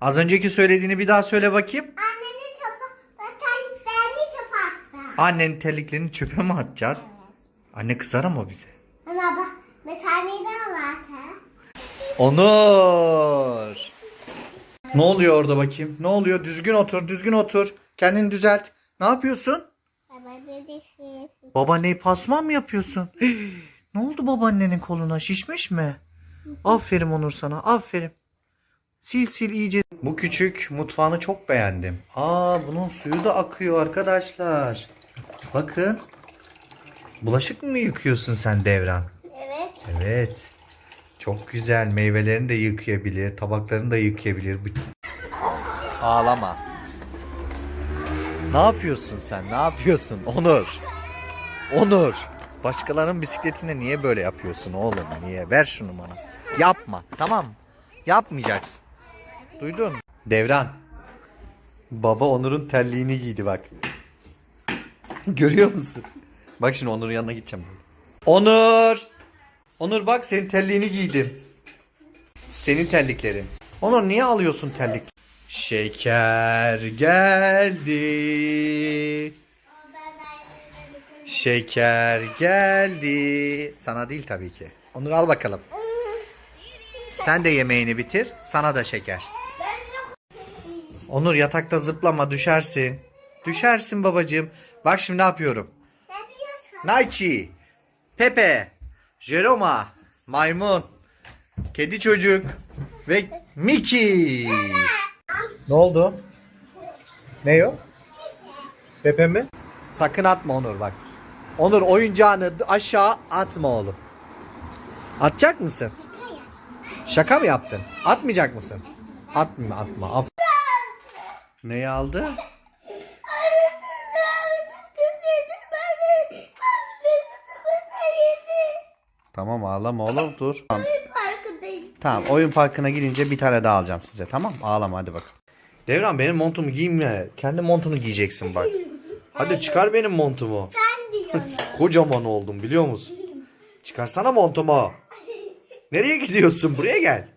Az önceki söylediğini bir daha söyle bakayım. Annenin çöpe ve terliklerini çöpe attı. Annenin terliklerini çöpe mi atacaksın? Anne kızar ama bize. Ama bak bir tane daha var. Onur. Ne oluyor orada bakayım? Ne oluyor? Düzgün otur, düzgün otur. Kendini düzelt. Ne yapıyorsun? Babaanneyi pasman mı yapıyorsun? Ne oldu babaannenin koluna? Şişmiş mi? Aferin Onur sana. Aferin. Sil sil iyice. Bu küçük mutfağını çok beğendim. Aa bunun suyu da akıyor arkadaşlar. Bakın. Bulaşık mı yıkıyorsun sen Devran? Evet. Evet. Çok güzel. Meyvelerini de yıkayabilir. Tabaklarını da yıkayabilir. Ağlama. Ne yapıyorsun sen? Ne yapıyorsun? Onur. Onur. Başkalarının bisikletine niye böyle yapıyorsun oğlum? Niye? Ver şunu bana. Yapma. Tamam mı? Yapmayacaksın. Duydun? Devran. Baba Onur'un terliğini giydi bak. Görüyor musun? Bak şimdi Onur'un yanına gideceğim. Onur. Onur bak senin terliğini giydim. Senin terliklerin. Onur niye alıyorsun terlik? Şeker geldi. Şeker geldi. Sana değil tabii ki. Onur al bakalım. Sen de yemeğini bitir. Sana da şeker. Onur yatakta zıplama düşersin. Düşersin babacığım. Bak şimdi ne yapıyorum. Naichi, Pepe, Jeroma, Maymun, Kedi Çocuk ve Mickey. Ne oldu? Ne o? Pepe mi? Sakın atma Onur bak. Onur oyuncağını aşağı atma oğlum. Atacak mısın? Şaka mı yaptın? Atmayacak mısın? Atma atma. Af- Neyi aldı? Tamam ağlama oğlum dur. Tamam. Tamam oyun parkına gidince bir tane daha alacağım size tamam Ağlama hadi bakalım. Devran benim montumu giyme. Kendi montunu giyeceksin bak. Hadi çıkar benim montumu. Kocaman oldum biliyor musun? Çıkarsana montumu. Nereye gidiyorsun? Buraya gel.